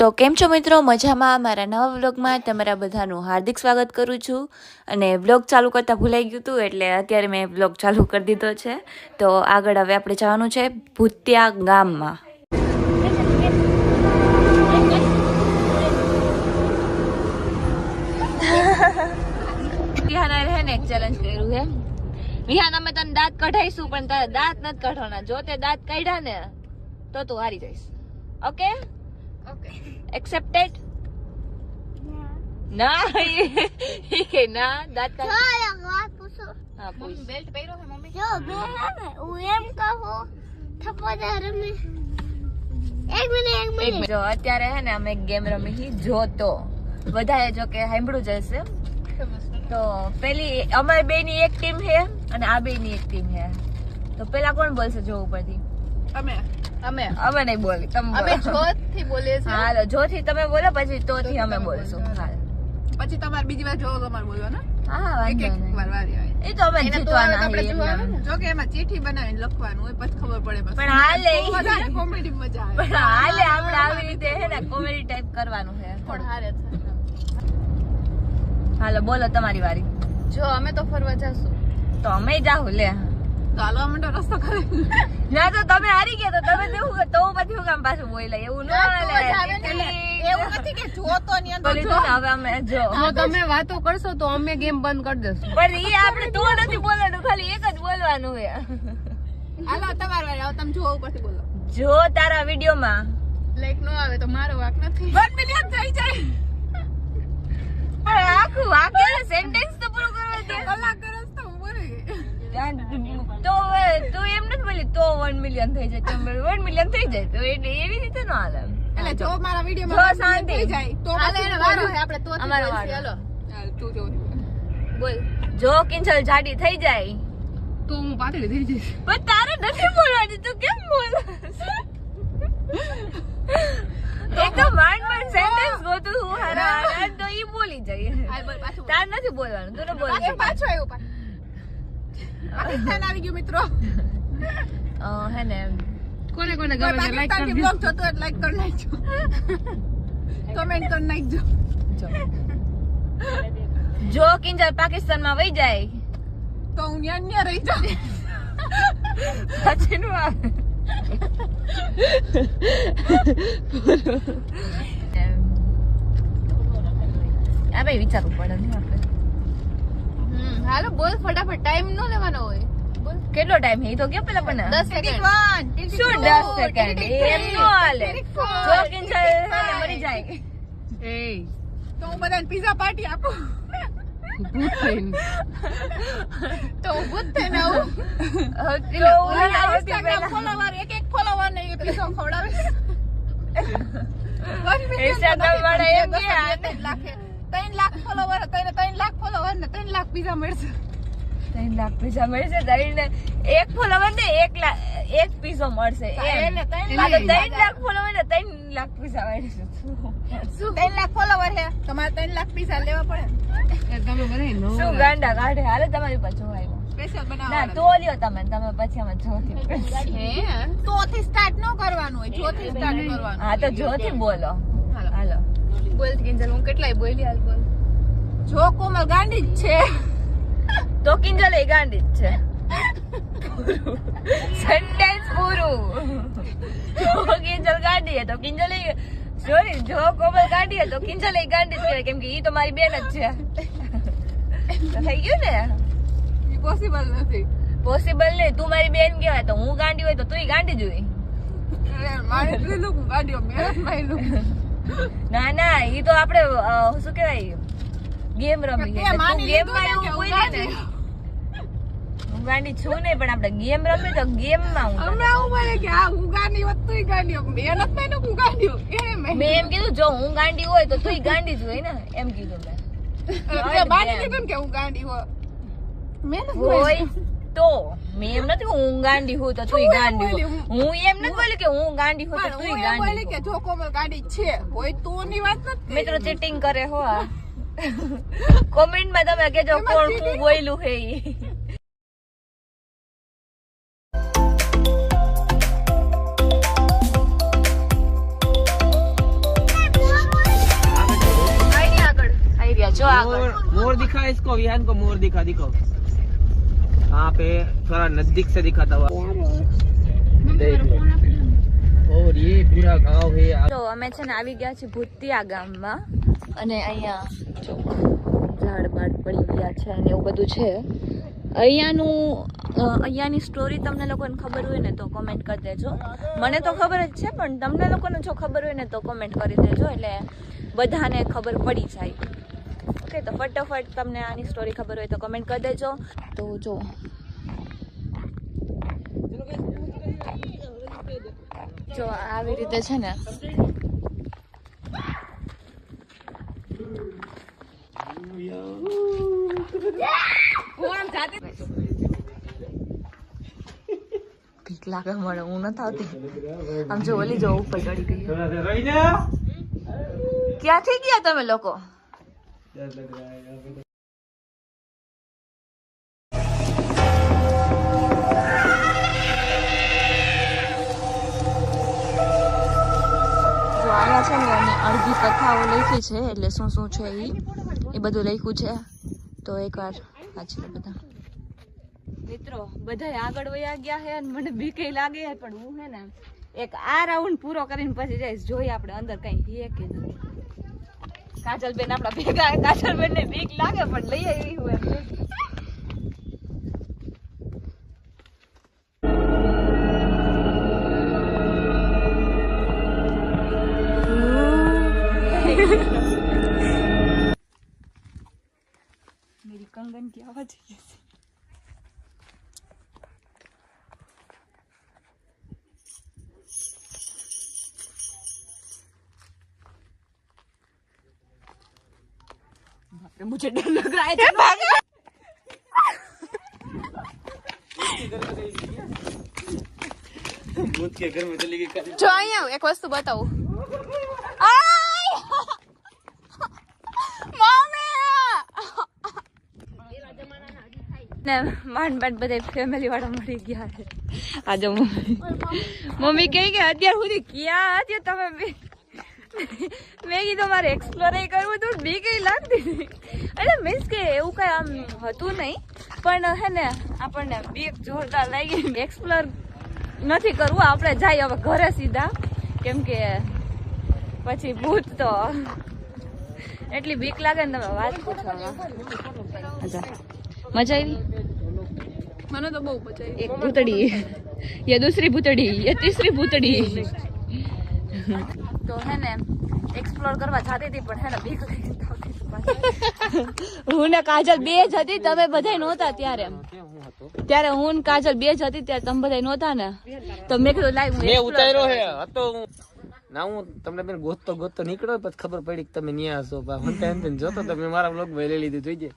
તો કેમ છો મિત્રો? મજામાં? મારા નવા વ્લોગમાં તમારા બધાનું હાર્દિક સ્વાગત કરું છું. અને વ્લોગ ચાલુ કરતાં ભૂલાઈ ગયું હતું એટલે અત્યારે મેં વ્લોગ ચાલુ કરી દીધો છે. તો આગળ હવે આપણે જવાનું છે ભૂતિયા ગામમાં. ચેલેન્જ કર્યું છે વિહાન, અમે તને દાંત કઢાઈશું, પણ તારા દાંત નથી કઢવાના. જો તે દાંત કાઢ્યા ને, તો તું હારી જઈશ. ઓકે એક્સેપ્ટેડ ના ઈ કે ના દાંત હા પૂછ. બેલ્ટ પહેર્યો છે મમ્મી? જો બે હે ને હું એમ કહું થપ્પા રમી. એક મિનિટ એક એક મિનિટ. મિનિટ. જો અત્યારે હે ને અમે એક ગેમ રમી હી જોતો. વધારે જો કે સાંભળ્યું જ હશે. તો પેલી અમારી બે ની એક ટીમ છે અને આ બે ની એક ટીમ છે. તો પેલા કોણ બોલશે જો ઉપરથી? અમે. અમે અમે નહીં બોલી તમે અમે. જોતથી બોલીએ છીએ. હાલો જો થી તમે બોલો પછી તો થી અમે બોલશું. હાલ. પછી તમારે બીજી વાર જોવો તમારે બોલવાનો હા? એક એક વાર વારી આવી. એ તો અમે જીતવાના આપણે જો કે એમાં ચીઠી બનાવીને લખવાનું હોય પછી ખબર પડે બસ. પણ હાલે. વધારે કોમેડી મજા આવે. પણ હાલે આપણે આવી રીતે હે ને કોમેડી ટાઈપ કરવાનું છે પણ હારે હાલો બોલો તમારી વારી. જો અમે તો ફરવા જશું. તો અમે જાહુ લે. તો હાલો અમે રસ્તો કરે. ના તો તમે હારી ગયા તો તમે દેવું તો પછી હું કામ પાછું બોલાય એવું ન લે એવું નથી કે જોતો ની અંદર જો. તો હવે અમે જો. જો તમે વાતો કરશો તો અમે ગેમ બંધ કરી દેશું. પણ ઈ આપણે તો નથી બોલવાનું ખાલી એક જ બોલવાનું હે હાલો તમારી વારી આવો તમે જોવો પછી બોલો. જો તારા વિડીયોમાં. લાઈક નો આવે તો મારો વાક નથી. વન મિલિયન થઈ જાય. પણ આખું વાક્ય સેન્ટેન્સ તો પૂરો કરવા દે. કલાક કરસ તો બોલી. તો તું એમ નથી બોલી તો વન મિલિયન થઈ જાય વન મિલિયન થઈ જાય. તો એટલે એવી રીતે ન હાલે. એટલે જો. મારા જો શાંતિ. થઈ જાય તો હાલે એને વારો. હે આપણે તો અમારો વારો. તું જો. બોલ. જો કિંજલ જાડી થઈ જાય. તો હું પાતળી થઈ જઈશ. પણ તારે નથી બોલવાની તું કેમ બોલ? એક તો માંડ માંડ સેન્ટેન્સ ગોતું હું હારા હારા તો ઈ બોલી જાય. તાર નથી બોલવાનું તું બોલ પાછો પાછું આવ્યું પાકિસ્તાન આવી ગયું મિત્રો. અ, હે ને. કોને કોને ગમે છે લાઈક કરજો બ્લોગ જોતો એટલે લાઈક કરી નાખજો. કમેન્ટ કરી નાખજો. જો. જો કિંજલ પાકિસ્તાનમાં વહી જાય. તો હું ન્યા ન્યા રહી જાઉં. પછી નું આવે. આ ભાઈ વિચારવું પડે હાલો બોલ ફટાફટ ટાઈમ નો લેવાનો હોય કેટલો ટાઈમ એ તો કે પેલા પણ દસ સેકન્ડ શું દસ સેકન્ડ એમ નો હાલે જો કિંજલ મરી જાય એ તો હું બધાને પીઝા પાર્ટી આપું તો હું ભૂત થઈને આવું ઇન્સ્ટાગ્રામ ફોલોવર એક એક ફોલોવર ને પીઝા ખવડાવીશ Instagram વાળા એમ કે આ ત્રણ લાખ ત્રણ લાખ ફોલોવર તને ત્રણ લાખ ફોલોવર ને ત્રણ લાખ પીઝા મળશે. ત્રણ લાખ પીઝા મળશે ત્રણ એક ફોલોવર ને એક લાખ એક પીઝો મળશે એમ. એને ત્રણ લાખ ત્રણ લાખ ફોલોવર ને ત્રણ લાખ પીઝા મળશે. શું? ત્રણ લાખ ફોલોવર હે? તમારે ત્રણ લાખ પીઝા લેવા પડે તમે બધા શું ગાંડા કાઢે? હાલે તમારી પાસે જોવાય સ્પેશિયલ ના તો લ્યો તમે તમે પછી અમે જોથી હે? તો થી સ્ટાર્ટ ન કરવાનું હોય જો સ્ટાર્ટ કરવાનું હા તો જોથી બોલો. હાલો. હાલો. બોલ કિંજલ હું કેટલાય બોલી હાલ બોલ. જો કોમલ ગાંડી જ છે. તો કિંજલ એ ગાંડી જ છે. સેન્ટેન્સ પૂરું. જો કિંજલ ગાંડી હે તો કિંજલ એ સોરી જો કોમલ ગાંડી હે તો કિંજલ એ ગાંડી જ કહેવાય કેમ કે ઈ તો મારી બેન જ છે. તો થઈ ગયું ને? પોસિબલ નથી. પોસિબલ નહીં. તું મારી બેન કહેવાય તો હું ગાંડી હોય તો તું ગાંડી જ હોય. મારે ગાંડીઓ મેં માયલું ના ના ઈ તો આપણે શું કહેવાય ગેમ રમી ગેમમાં એવું ને. છું નહીં પણ આપણે ગેમ રમી તો ગેમમાં હું હમણાં હું બોલે કે આ ગાંડી હોત તુંય ગાંડી હોત. મેં હોત. એને માન્યું. મેં એમ કીધું જો હું ગાંડી હોય તો તું ગાંડી જ હોય ને એમ કીધું મેં બાની કીધું કે હું ગાંડી હોય મેં હોય તો મેં એમ નથી હું ગાંડી હું તો તું ગાંડી હું એમ નથી બોલી કે હું ગાંડી હું તો તું ગાંડી કે જો કોમલ ગાડી છે કોઈ તું ની વાત નથી મિત્રો ચીટિંગ કરે હો આ કોમેન્ટમાં તમે કેજો કોણ હું બોયલું હે ઈ मोर दिखा इसको विहान को मोर दिखा यहाँ पे थोड़ा नजदीक से दिखाता हुआ देख लो और ये पूरा गांव है તો અમે છે ને આવી ગયા છીએ ભૂતિયા ગામમાં અને અહીંયા જો ઝાડ બાડ પડી ગયા છે અને એવું બધું છે અહીંયાનું અ, અહીંયાની સ્ટોરી તમને લોકોને ખબર હોય ને તો કોમેન્ટ કરી દેજો મને તો ખબર જ છે પણ તમને લોકોને જો ખબર હોય ને તો કોમેન્ટ કરી દેજો એટલે બધાને ખબર પડી જાય ઓકે તો ફટાફટ તમને આની સ્ટોરી ખબર હોય તો કમેન્ટ કરી દેજો. તો જો. જો આવી રીતે છે ને. ભીખ લાગે મળે હું નથી આવતી. આમ જો ઓલી જો ઉપર ચડી ગઈ. ક્યાંથી ગયા તમે લોકો? જો આયા છે ને અને અડધી કથાઓ લખી છે, એટલે શું શું છે એ એ બધું લખ્યું છે. તો એકવાર વાંચી મિત્રો બધા આગળ વયા ગયા છે અને મને બીક લાગે પણ હું એક આ રાઉન્ડ પૂરો કરીને પછી જઈશ. જોઈએ આપણે અંદર કઈ હે કે નહીં કાજલ બેન આપણા ભેગા કાજલ બેન ને બીક લાગે પણ લઈ આવી હું मुझे डर लग रहा है चलो। भूत के घर में चली गई જો અહીંયા આવ, એક વસ્તુ બતાવું आय! ને માંડ માંડ બધા ફેમિલી વાળા મળી ગયા છે આજે મમ્મી મમ્મી કહે કે અત્યાર સુધી ક્યાં હતી તમે બે મેં કીધું મારે એક્સપ્લોર કરવું હતું બીક એ લાગતી હતી. એટલે મીન્સ કે એવું કાંઈ આમ હતું નહીં પણ હે ને આપણને બીક જોરદાર લાગી એક્સપ્લોર નથી કરવું આપણે જઈએ હવે ઘરે સીધા. કેમ કે પછી ભૂત તો એટલી બીક લાગે ને તમે વાત પૂછો મજા આવી? મને તો બહુ મજા એક ભૂતડી. યે દૂસરી ભૂતડી યે તીસરી ભૂતડી. તો હે ને એક્સપ્લોર કરવા જાતી હતી પણ હે ને બીક લાગી. હું ને કાજલ બે જ હતી તમે બધા નહોતા ત્યારે ત્યારે હું ને કાજલ બે જ હતી ત્યારે તમે બધા નહોતા ને. તો મેં કીધું લાઈવ હું મેં ઉતાર્યો હે હતો હું. ના હું તમને બેન ગોતતો ગોતતો નીકળ્યો પછી ખબર પડી કે તમે ન્યા હશો હું ટેન જોતો તમે મારા બ્લોગમાં લઈ લીધું જોઈજે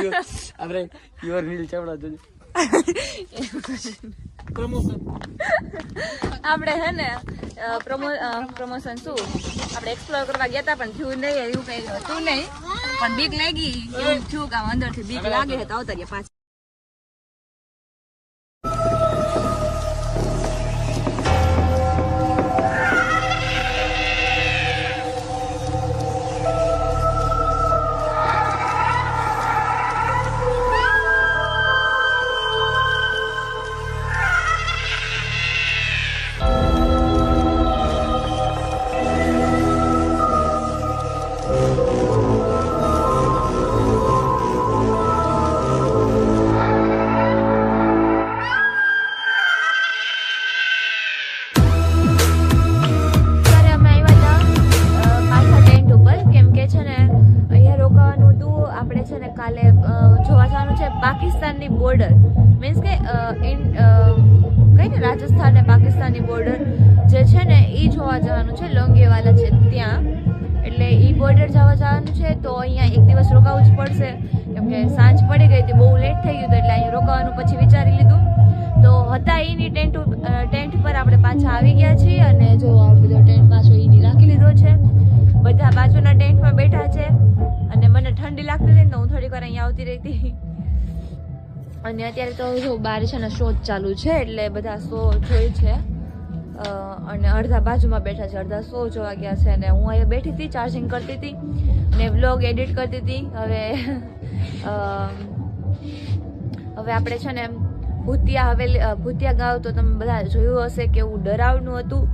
આપણે યુવર નીલ ચાવડા જોજે. આપણે હે ને પ્રમો પ્રમોશન શું? આપણે એક્સપ્લોર કરવા ગયા હતા પણ થયું નહીં, એવું કઈ હતું નહીં. પણ બીક લાગી, એવું થયું કે અંદરથી બીક લાગે તો આવતા ગયા પાછા. છે ને કાલે જોવા જવાનું છે પાકિસ્તાનની બોર્ડર મીન્સ કે કઈ ને, રાજસ્થાન ને પાકિસ્તાનની બોર્ડર જે છે ને એ જોવા જવાનું છે, લોંગેવાલા છે, ત્યાં. એટલે એ બોર્ડર જવા જવાનું છે, તો અહીંયા એક દિવસ રોકાવું જ પડશે. કેમકે સાંજ પડી ગઈ હતી, બહુ લેટ થઈ ગયું હતું, એટલે અહીંયા રોકાવાનું પછી વિચારી લીધું. તો હતા એની ટેન્ટ ટેન્ટ પર આપણે પાછા આવી ગયા છીએ અને જો આ બધો ટેન્ટ પાછો એની રાખી લીધો છે. બધા બાજુના ટેન્ટમાં બેઠા છે. મને ઠંડી લાગતી હતી ને તો હું થોડીક વાર અહીંયા આવતી રહી હતી અને અત્યારે તો જો બહાર છે ને શો ચાલુ છે, એટલે બધા શો જોઈ છે. અને અડધા બાજુમાં બેઠા છે, અડધા શો જોવા ગયા છે. અને હું અહીંયા બેઠી હતી, ચાર્જિંગ કરતી હતી. ને વ્લોગ એડિટ કરતી હતી. હવે હવે આપણે છે ને ભૂતિયા હવેલી ભૂતિયા ગાવ તો તમે બધા જોયું હશે કે એવું ડરાવનું હતું.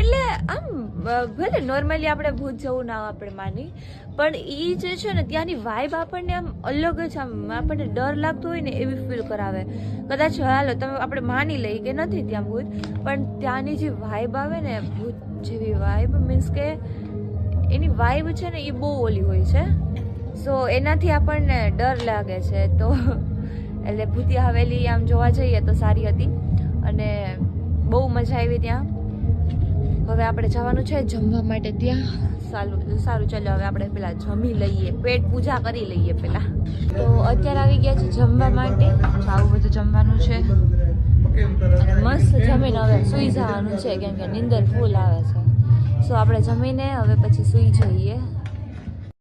એટલે આમ ભલે નોર્મલી આપણે ભૂત જવું ના આપણે માની, પણ એ જે છે ને, ત્યાંની વાઇબ આપણને આમ અલગ જ આમ, આપણને ડર લાગતો હોય ને એવી ફીલ કરાવે. કદાચ, હાલો, તમે આપણે માની લઈએ કે નથી ત્યાં ભૂત, પણ ત્યાંની જે વાઇબ આવે ને, ભૂત જેવી વાઇબ મીન્સ કે એની વાઇબ છે ને એ બહુ ઓલી હોય છે. સો એનાથી આપણને ડર લાગે છે. તો, એટલે ભૂતિયા હવેલી આમ જોવા જઈએ તો સારી હતી. અને બહુ મજા આવી ત્યાં. હવે આપણે જવાનું છે જમવા માટે ત્યાં. સારું સારું, ચાલો હવે આપણે પેલા જમી લઈએ. પેટ પૂજા કરી લઈએ પેલા. તો અત્યારે આવી ગયા છે જમવા માટે. આવું બધું જમવાનું છે. મસ્ત જમીને હવે સૂઈ જવાનું છે, કેમ કે નીંદર ફૂલ આવે છે. સો આપણે જમીને હવે પછી સૂઈ જઈએ.